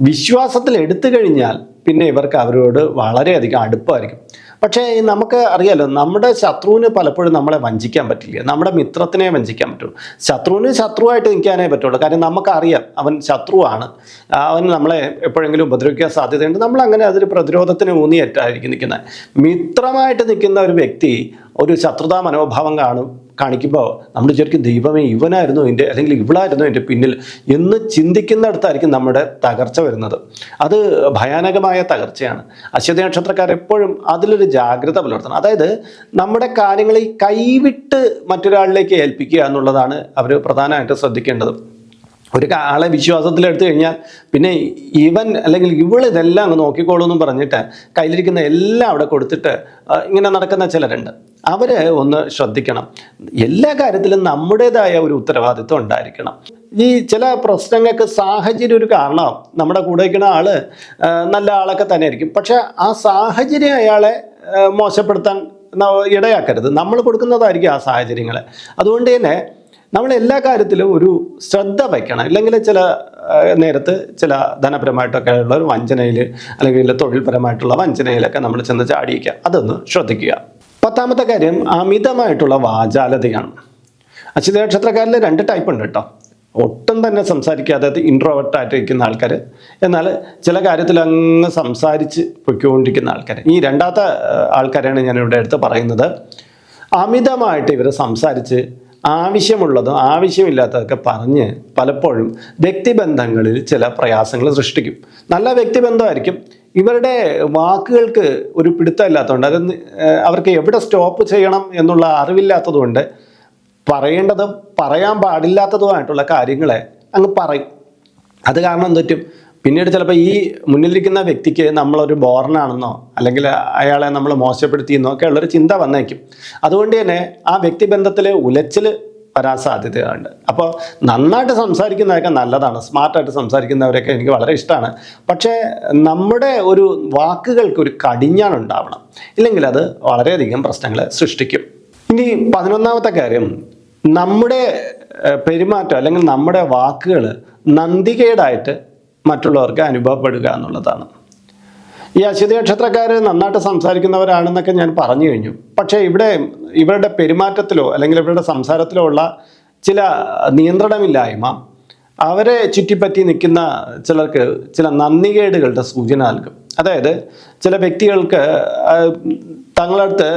[SPEAKER 1] വിശ്വാസത്തിൽ എടുത്തു കഴിഞ്ഞാൽ പിന്നെ ഇവർക്ക് അവരോട് വളരെയധികം അടുപ്പമായിരിക്കും പക്ഷേ നമുക്ക് അറിയാലോ നമ്മുടെ ശത്രുവിന് പലപ്പോഴും നമ്മളെ വഞ്ചിക്കാൻ പറ്റില്ല. നമ്മുടെ മിത്രത്തിനെ വഞ്ചിക്കാൻ പറ്റുള്ളൂ ശത്രുവിന് ശത്രുവായിട്ട് നിൽക്കാനേ പറ്റുള്ളൂ. കാര്യം നമുക്കറിയാം അവൻ ശത്രുവാണ്. അവൻ നമ്മളെ എപ്പോഴെങ്കിലും ഉപദ്രവിക്കാൻ സാധ്യതയുണ്ട്. നമ്മൾ അങ്ങനെ അതൊരു പ്രതിരോധത്തിന് ഊന്നിയേറ്റായിരിക്കും നിൽക്കുന്നത്. മിത്രമായിട്ട് നിൽക്കുന്ന ഒരു വ്യക്തി ഒരു ശത്രുതാ മനോഭാവം കാണും. കാണിക്കുമ്പോൾ നമ്മൾ വിചാരിക്കും ദൈവമേ ഇവനായിരുന്നു എന്റെ അല്ലെങ്കിൽ ഇവളായിരുന്നു എന്റെ പിന്നിൽ എന്ന് ചിന്തിക്കുന്നിടത്തായിരിക്കും നമ്മുടെ തകർച്ച വരുന്നത്. അത് ഭയാനകമായ തകർച്ചയാണ്. അശ്വതി നക്ഷത്രക്കാർ എപ്പോഴും അതിലൊരു ജാഗ്രത പുലർത്തണം. അതായത് നമ്മുടെ കാര്യങ്ങളെ കൈവിട്ട് മറ്റൊരാളിലേക്ക് ഏൽപ്പിക്കുക എന്നുള്ളതാണ് അവർ പ്രധാനമായിട്ട് ശ്രദ്ധിക്കേണ്ടത്. ഒരു ആളെ വിശ്വാസത്തിൽ എടുത്തു കഴിഞ്ഞാൽ പിന്നെ ഇവൻ അല്ലെങ്കിൽ ഇവൾ ഇതെല്ലാം അങ്ങ് നോക്കിക്കോളൂ എന്നും പറഞ്ഞിട്ട് കയ്യിലിരിക്കുന്ന എല്ലാം അവിടെ കൊടുത്തിട്ട് ഇങ്ങനെ നടക്കുന്ന ചിലരുണ്ട്. അവരെ ഒന്ന് ശ്രദ്ധിക്കണം. എല്ലാ കാര്യത്തിലും നമ്മുടേതായ ഒരു ഉത്തരവാദിത്വം ഉണ്ടായിരിക്കണം. ഈ ചില പ്രശ്നങ്ങൾക്ക് സാഹചര്യം ഒരു കാരണമാവും നമ്മുടെ കൂടെ ഇരിക്കുന്ന ആൾ നല്ല ആളൊക്കെ തന്നെ ആയിരിക്കും പക്ഷെ ആ സാഹചര്യം അയാളെ മോശപ്പെടുത്താൻ ഇടയാക്കരുത്. നമ്മൾ കൊടുക്കുന്നതായിരിക്കും ആ സാഹചര്യങ്ങളെ. അതുകൊണ്ട് തന്നെ നമ്മൾ എല്ലാ കാര്യത്തിലും ഒരു ശ്രദ്ധ വയ്ക്കണം. ഇല്ലെങ്കിൽ ചില നേരത്ത് ചില ധനപരമായിട്ടൊക്കെ ഉള്ള ഒരു വഞ്ചനയിൽ അല്ലെങ്കിൽ തൊഴിൽപരമായിട്ടുള്ള വഞ്ചനയിലൊക്കെ നമ്മൾ ചെന്ന് ചാടിയിക്കുക അതൊന്ന് ശ്രദ്ധിക്കുക. പത്താമത്തെ കാര്യം അമിതമായിട്ടുള്ള വാചാലതയാണ്. അശ്വിത നക്ഷത്രക്കാരിൽ രണ്ട് ടൈപ്പ് ഉണ്ട് കേട്ടോ. ഒട്ടും തന്നെ സംസാരിക്കാതെ ഇൻട്രോവേർട്ടായിട്ടിരിക്കുന്ന ആൾക്കാർ എന്നാൽ ചില കാര്യത്തിൽ അങ്ങ് സംസാരിച്ച് പൊയ്ക്കൊണ്ടിരിക്കുന്ന ആൾക്കാർ ഈ രണ്ടാമത്തെ ആൾക്കാരാണ് ഞാൻ ഇവിടെ എടുത്ത് പറയുന്നത്. അമിതമായിട്ട് ഇവർ സംസാരിച്ച് ആവശ്യമുള്ളതും ആവശ്യമില്ലാത്തതൊക്കെ പറഞ്ഞ് പലപ്പോഴും വ്യക്തിബന്ധങ്ങളിൽ ചില പ്രയാസങ്ങൾ സൃഷ്ടിക്കും. നല്ല വ്യക്തിബന്ധമായിരിക്കും. ഇവരുടെ വാക്കുകൾക്ക് ഒരു പിടുത്തമില്ലാത്തതുകൊണ്ട് അത് അവർക്ക് എവിടെ സ്റ്റോപ്പ് ചെയ്യണം എന്നുള്ള അറിവില്ലാത്തതുകൊണ്ട് പറയേണ്ടതും പറയാൻ പാടില്ലാത്തതുമായിട്ടുള്ള കാര്യങ്ങളെ അങ്ങ് പറയും. അത് കാരണം എന്ത് പറ്റും പിന്നീട് ചിലപ്പോൾ ഈ മുന്നിലിരിക്കുന്ന വ്യക്തിക്ക് നമ്മളൊരു ബോർണാണെന്നോ അല്ലെങ്കിൽ അയാളെ നമ്മൾ മോശപ്പെടുത്തിയെന്നോ ഒക്കെ ഉള്ളൊരു ചിന്ത വന്നേക്കും. അതുകൊണ്ട് തന്നെ ആ വ്യക്തിബന്ധത്തിൽ ഉലച്ചിൽ വരാൻ സാധ്യതയുണ്ട്. അപ്പോൾ നന്നായിട്ട് സംസാരിക്കുന്നതൊക്കെ നല്ലതാണ്. സ്മാർട്ടായിട്ട് സംസാരിക്കുന്നവരൊക്കെ എനിക്ക് വളരെ ഇഷ്ടമാണ് പക്ഷേ നമ്മുടെ ഒരു വാക്കുകൾക്ക് ഒരു കടിഞ്ഞാണുണ്ടാവണം ഇല്ലെങ്കിൽ അത് വളരെയധികം പ്രശ്നങ്ങൾ സൃഷ്ടിക്കും. ഇനി പതിനൊന്നാമത്തെ കാര്യം നമ്മുടെ പെരുമാറ്റം അല്ലെങ്കിൽ നമ്മുടെ വാക്കുകൾ നന്ദികേടായിട്ട് മറ്റുള്ളവർക്ക് അനുഭവപ്പെടുക എന്നുള്ളതാണ്. ഈ അശ്വതി നക്ഷത്രക്കാർ നന്നായിട്ട് സംസാരിക്കുന്നവരാണെന്നൊക്കെ ഞാൻ പറഞ്ഞു കഴിഞ്ഞു. പക്ഷേ ഇവിടെ ഇവരുടെ പെരുമാറ്റത്തിലോ അല്ലെങ്കിൽ ഇവരുടെ സംസാരത്തിലോ ഉള്ള ചില നിയന്ത്രണമില്ലായ്മ അവരെ ചുറ്റിപ്പറ്റി നിൽക്കുന്ന ചിലർക്ക് ചില നന്ദികേടുകളുടെ സൂചന നൽകും. അതായത് ചില വ്യക്തികൾക്ക് തങ്ങളടുത്ത്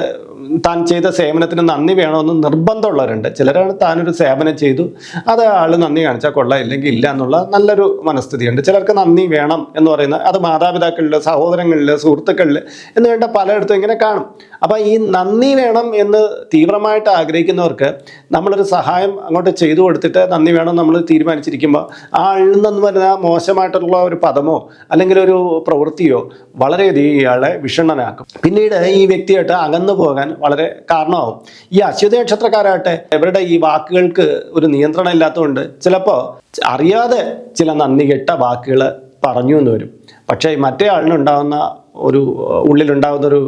[SPEAKER 1] താൻ ചെയ്ത സേവനത്തിന് നന്ദി വേണമെന്ന് നിർബന്ധമുള്ളവരുണ്ട്. ചിലരാണ് താനൊരു സേവനം ചെയ്തു അത് ആൾ നന്ദി കാണിച്ചാൽ കൊള്ളാം ഇല്ലെങ്കിൽ ഇല്ല എന്നുള്ള നല്ലൊരു മനസ്ഥിതിയുണ്ട്. ചിലർക്ക് നന്ദി വേണം എന്ന് പറയുന്നത് അത് മാതാപിതാക്കളിൽ സഹോദരങ്ങളിൽ സുഹൃത്തുക്കളിൽ എന്ന് വേണ്ട പലയിടത്തും ഇങ്ങനെ കാണും. അപ്പം ഈ നന്ദി വേണം എന്ന് തീവ്രമായിട്ട് ആഗ്രഹിക്കുന്നവർക്ക് നമ്മളൊരു സഹായം അങ്ങോട്ട് ചെയ്തു കൊടുത്തിട്ട് നന്ദി വേണം നമ്മൾ തീരുമാനിച്ചിരിക്കുമ്പോൾ ആ ആളിൽ നിന്ന് വരുന്ന മോശമായിട്ടുള്ള ഒരു പദമോ അല്ലെങ്കിൽ ഒരു പ്രവൃത്തിയോ വളരെയധികം ഇയാളെ വിഷണ്ണനാക്കും. പിന്നീട് ഈ വ്യക്തിയായിട്ട് അകന്നു പോകാൻ വളരെ കാരണമാവും. ഈ അശ്വതി നക്ഷത്രക്കാരാകട്ടെ ഇവരുടെ ഈ വാക്കുകൾക്ക് ഒരു നിയന്ത്രണം ഇല്ലാത്തതുകൊണ്ട് ചിലപ്പോൾ അറിയാതെ ചില നന്ദി കെട്ട വാക്കുകൾ പറഞ്ഞു എന്ന് വരും. പക്ഷേ മറ്റേ ആളിനുണ്ടാകുന്ന ഒരു ഉള്ളിലുണ്ടാകുന്ന ഒരു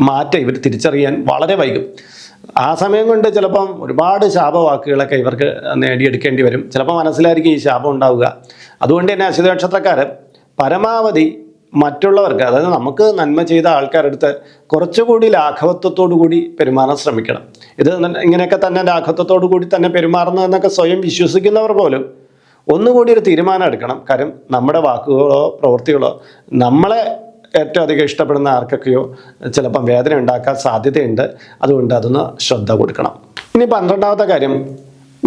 [SPEAKER 1] മാറ്റം ഇവർ തിരിച്ചറിയാൻ വളരെ വൈകും. ആ സമയം കൊണ്ട് ചിലപ്പം ഒരുപാട് ശാപവാക്കുകളൊക്കെ ഇവർക്ക് നേടിയെടുക്കേണ്ടി വരും. ചിലപ്പോൾ മനസ്സിലായിരിക്കും ഈ ശാപം ഉണ്ടാവുക. അതുകൊണ്ട് തന്നെ അശ്വതി നക്ഷത്രക്കാർ പരമാവധി മറ്റുള്ളവർക്ക് അതായത് നമുക്ക് നന്മ ചെയ്ത ആൾക്കാരെടുത്ത് കുറച്ചുകൂടി ലാഘവത്വത്തോടു കൂടി പെരുമാറാൻ ശ്രമിക്കണം. ഇത് ഇങ്ങനെയൊക്കെ തന്നെ ലാഘവത്വത്തോടു കൂടി തന്നെ പെരുമാറുന്നതെന്നൊക്കെ സ്വയം വിശ്വസിക്കുന്നവർ പോലും ഒന്നുകൂടി ഒരു തീരുമാനം എടുക്കണം. കാര്യം നമ്മുടെ വാക്കുകളോ പ്രവൃത്തികളോ നമ്മളെ ഏറ്റവും അധികം ഇഷ്ടപ്പെടുന്ന ആർക്കൊക്കെയോ ചിലപ്പം വേദന ഉണ്ടാക്കാൻ സാധ്യതയുണ്ട്. അതുകൊണ്ട് അതൊന്ന് ശ്രദ്ധ കൊടുക്കണം. ഇനി പന്ത്രണ്ടാമത്തെ കാര്യം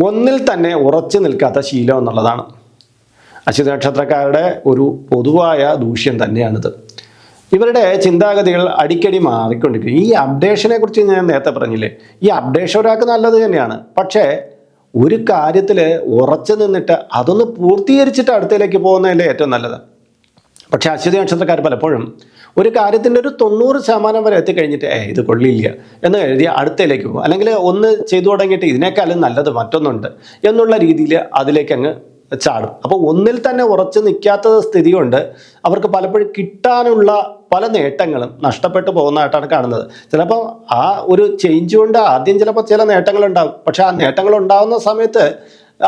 [SPEAKER 1] ഒന്നിൽ തന്നെ ഉറച്ചു നിൽക്കാത്ത ശീലം എന്നുള്ളതാണ്. അശ്വതി നക്ഷത്രക്കാരുടെ ഒരു പൊതുവായ ദൂഷ്യം തന്നെയാണിത്. ഇവരുടെ ചിന്താഗതികൾ അടിക്കടി മാറിക്കൊണ്ടിരിക്കും. ഈ അപ്ഡേഷനെ കുറിച്ച് ഞാൻ നേരത്തെ പറഞ്ഞില്ലേ? ഈ അപ്ഡേഷൻ ഒരാൾക്ക് നല്ലത് തന്നെയാണ്. പക്ഷേ ഒരു കാര്യത്തിൽ ഉറച്ചു നിന്നിട്ട് അതൊന്ന് പൂർത്തീകരിച്ചിട്ട് അടുത്തയിലേക്ക് പോകുന്നതല്ലേ ഏറ്റവും നല്ലത്. പക്ഷേ അശ്വതി നക്ഷത്രക്കാർ പലപ്പോഴും ഒരു കാര്യത്തിന്റെ ഒരു തൊണ്ണൂറ് ശതമാനം വരെ എത്തിക്കഴിഞ്ഞിട്ട് ഏ ഇത് കൊള്ളില്ല എന്ന് കരുതി അടുത്തയിലേക്ക് പോകും. അല്ലെങ്കിൽ ഒന്ന് ചെയ്തു തുടങ്ങിയിട്ട് ഇതിനേക്കാളും നല്ലത് മറ്റൊന്നുണ്ട് എന്നുള്ള രീതിയിൽ അതിലേക്ക് അങ്ങ് ചാടും. അപ്പോൾ ഒന്നിൽ തന്നെ ഉറച്ചു നിൽക്കാത്ത സ്ഥിതി കൊണ്ട് അവർക്ക് പലപ്പോഴും കിട്ടാനുള്ള പല നേട്ടങ്ങളും നഷ്ടപ്പെട്ടു പോകുന്നതായിട്ടാണ് കാണുന്നത്. ചിലപ്പോൾ ആ ഒരു ചേഞ്ച് കൊണ്ട് ആദ്യം ചിലപ്പോൾ ചില നേട്ടങ്ങളുണ്ടാകും പക്ഷേ ആ നേട്ടങ്ങൾ ഉണ്ടാകുന്ന സമയത്ത്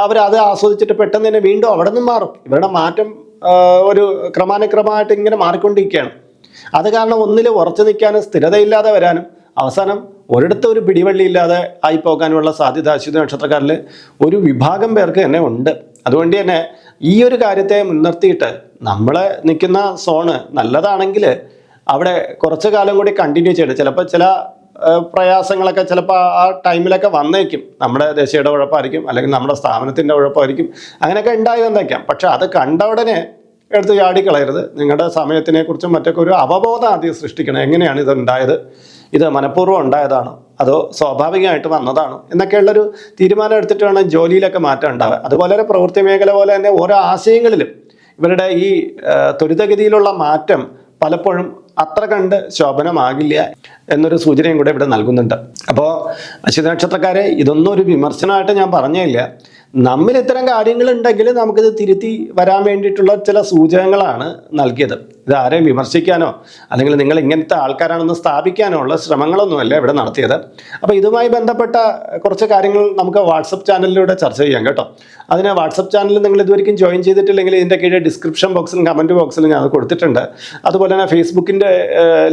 [SPEAKER 1] അവരത് ആസ്വദിച്ചിട്ട് പെട്ടെന്ന് തന്നെ വീണ്ടും അവിടെ നിന്നും മാറും. ഇവരുടെ മാറ്റം ഒരു ക്രമാനുക്രമമായിട്ട് ഇങ്ങനെ മാറിക്കൊണ്ടിരിക്കുകയാണ്. അത് കാരണം ഒന്നിൽ ഉറച്ചു നിൽക്കാനും സ്ഥിരതയില്ലാതെ വരാനും അവസാനം ഒരിടത്ത് ഒരു പിടിവള്ളിയില്ലാതെ ആയി പോകാനുമുള്ള സാധ്യത അശ്വതി നക്ഷത്രക്കാരിൽ ഒരു വിഭാഗം പേർക്ക് തന്നെ ഉണ്ട്. അതുകൊണ്ട് തന്നെ ഈ ഒരു കാര്യത്തെ മുൻനിർത്തിയിട്ട് നമ്മൾ നിൽക്കുന്ന സോണ് നല്ലതാണെങ്കിൽ അവിടെ കുറച്ച് കാലം കൂടി കണ്ടിന്യൂ ചെയ്യണം. ചിലപ്പോൾ ചില പ്രയാസങ്ങളൊക്കെ ചിലപ്പോൾ ആ ടൈമിലൊക്കെ വന്നേക്കും. നമ്മുടെ ദേശീയയുടെ കുഴപ്പമായിരിക്കും അല്ലെങ്കിൽ നമ്മുടെ സ്ഥാപനത്തിന്റെ കുഴപ്പമായിരിക്കും അങ്ങനെയൊക്കെ ഉണ്ടായി വന്നേക്കാം. പക്ഷെ അത് കണ്ട ഉടനെ എടുത്ത് ചാടിക്കളയരുത്. നിങ്ങളുടെ സമയത്തിനെ കുറിച്ചും മറ്റൊക്കെ ഒരു അവബോധം ആദ്യം സൃഷ്ടിക്കണം. എങ്ങനെയാണ് ഇത് ഉണ്ടായത് ഇത് മനഃപൂർവം ഉണ്ടായതാണോ? അതോ സ്വാഭാവികമായിട്ട് വന്നതാണോ? എന്നൊക്കെയുള്ളൊരു തീരുമാനം എടുത്തിട്ട് വേണം ജോലിയിലൊക്കെ മാറ്റം ഉണ്ടാവുക അതുപോലെ പ്രവൃത്തി മേഖല പോലെ തന്നെ ഓരോ ആശയങ്ങളിലും ഇവരുടെ ഈ ത്വരിതഗതിയിലുള്ള മാറ്റം പലപ്പോഴും അത്ര കണ്ട് ശോഭനമാകില്ല എന്നൊരു സൂചനയും കൂടെ ഇവിടെ നൽകുന്നുണ്ട്. അപ്പോൾ അശ്വതി നക്ഷത്രക്കാരെ ഇതൊന്നും ഒരു വിമർശനമായിട്ട് ഞാൻ പറഞ്ഞില്ല നമ്മിൽ ഇത്തരം കാര്യങ്ങൾ ഉണ്ടെങ്കിൽ നമുക്കിത് തിരുത്തി വരാൻ വേണ്ടിയിട്ടുള്ള ചില സൂചനകളാണ് നൽകിയത്. ഇത് ആരെയും വിമർശിക്കാനോ അല്ലെങ്കിൽ നിങ്ങൾ ഇങ്ങനത്തെ ആൾക്കാരാണെന്ന് സ്ഥാപിക്കാനോ ഉള്ള ശ്രമങ്ങളൊന്നുമല്ല ഇവിടെ നടത്തിയത്. അപ്പോൾ ഇതുമായി ബന്ധപ്പെട്ട കുറച്ച് കാര്യങ്ങൾ നമുക്ക് വാട്സപ്പ് ചാനലിലൂടെ ചർച്ച ചെയ്യാം കേട്ടോ. അതിന് വാട്സപ്പ് ചാനൽ നിങ്ങൾ ഇതുവരെയും ജോയിൻ ചെയ്തിട്ടില്ലെങ്കിൽ ഇതിന്റെ കീഴെ ഡിസ്ക്രിപ്ഷൻ ബോക്സിലും കമന്റ് ബോക്സിലും ഞാൻ കൊടുത്തിട്ടുണ്ട്. അതുപോലെ തന്നെ ഫേസ്ബുക്കിന്റെ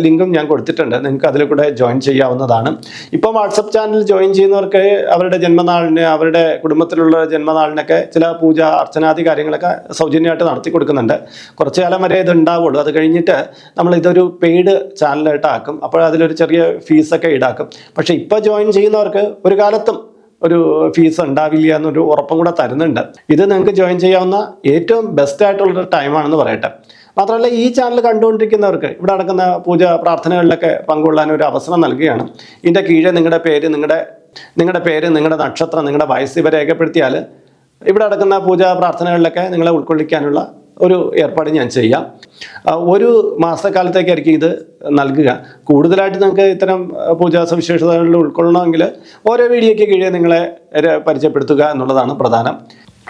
[SPEAKER 1] ലിങ്കും ഞാൻ കൊടുത്തിട്ടുണ്ട്. നിങ്ങൾക്ക് അതിൽ കൂടെ ജോയിൻ ചെയ്യാവുന്നതാണ്. ഇപ്പോൾ വാട്സപ്പ് ചാനൽ ജോയിൻ ചെയ്യുന്നവർക്ക് അവരുടെ ജന്മനാളിന് അവരുടെ കുടുംബത്തിലുള്ള ജന്മനാളിനൊക്കെ ചില പൂജ അർച്ചനാദി കാര്യങ്ങളൊക്കെ സൗജന്യമായിട്ട് നടത്തി കൊടുക്കുന്നുണ്ട് കുറച്ച് കാലം വരെ ഇത് ഉണ്ടാവുള്ളൂ. അത് കഴിഞ്ഞിട്ട് നമ്മൾ ഇതൊരു പെയ്ഡ് ചാനലായിട്ട് ആക്കും അപ്പോൾ അതിലൊരു ചെറിയ ഫീസൊക്കെ ഈടാക്കും. പക്ഷേ ഇപ്പോൾ ജോയിൻ ചെയ്യുന്നവർക്ക് ഒരു കാലത്തും ഒരു ഫീസ് ഉണ്ടാവില്ല എന്നൊരു ഉറപ്പും കൂടെ തരുന്നുണ്ട്. ഇത് നിങ്ങൾക്ക് ജോയിൻ ചെയ്യാവുന്ന ഏറ്റവും ബെസ്റ്റ് ആയിട്ടുള്ളൊരു ടൈമാണെന്ന് പറയട്ടെ. മാത്രമല്ല ഈ ചാനൽ കണ്ടുകൊണ്ടിരിക്കുന്നവർക്ക് ഇവിടെ നടക്കുന്ന പൂജ പ്രാർത്ഥനകളിലൊക്കെ പങ്കുകൊള്ളാൻ ഒരു അവസരം നൽകുകയാണ്. ഇതിന്റെ കീഴെ നിങ്ങളുടെ പേര് നിങ്ങളുടെ നിങ്ങളുടെ പേര് നിങ്ങളുടെ നക്ഷത്രം നിങ്ങളുടെ വയസ്സ് ഇവ രേഖപ്പെടുത്തിയാൽ ഇവിടെ നടക്കുന്ന പൂജാ പ്രാർത്ഥനകളിലൊക്കെ നിങ്ങളെ ഉൾക്കൊള്ളിക്കാനുള്ള ഒരു ഏർപ്പാട് ഞാൻ ചെയ്യാം. ഒരു മാസക്കാലത്തേക്കായിരിക്കും ഇത് നൽകുക. കൂടുതലായിട്ട് നിങ്ങൾക്ക് ഇത്തരം പൂജാ സവിശേഷതകളിൽ ഉൾക്കൊള്ളണമെങ്കിൽ ഓരോ വീഡിയോയ്ക്ക് കീഴേ നിങ്ങളെ പരിചയപ്പെടുത്തുക എന്നുള്ളതാണ് പ്രധാനം.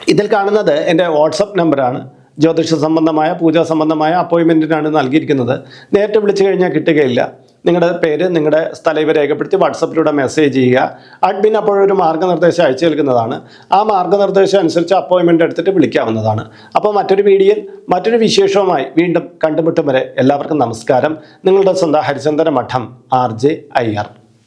[SPEAKER 1] ഇതിൽ കാണുന്നത് എന്റെ വാട്സപ്പ് നമ്പറാണ്. ജ്യോതിഷ സംബന്ധമായ പൂജാ സംബന്ധമായ അപ്പോയിൻമെന്റിനാണ് നൽകിയിരിക്കുന്നത്. നേരിട്ട് വിളിച്ചു കഴിഞ്ഞാൽ കിട്ടുകയില്ല. നിങ്ങളുടെ പേര് നിങ്ങളുടെ സ്ഥലം ഇവ രേഖപ്പെടുത്തി വാട്സപ്പിലൂടെ മെസ്സേജ് ചെയ്യുക. അഡ്മിൻ അപ്പോഴൊരു മാർഗനിർദ്ദേശം അയച്ചു നൽകുന്നതാണ്. ആ മാർഗനിർദ്ദേശം അനുസരിച്ച് അപ്പോയിൻമെന്റ് എടുത്തിട്ട് വിളിക്കാവുന്നതാണ്. അപ്പോൾ മറ്റൊരു വീഡിയോയിൽ മറ്റൊരു വിശേഷവുമായി വീണ്ടും കണ്ടുമുട്ടും വരെ എല്ലാവർക്കും നമസ്കാരം. നിങ്ങളുടെ സ്വന്തം ഹരിചന്ദന മഠം ആർ ജെ അയ്യർ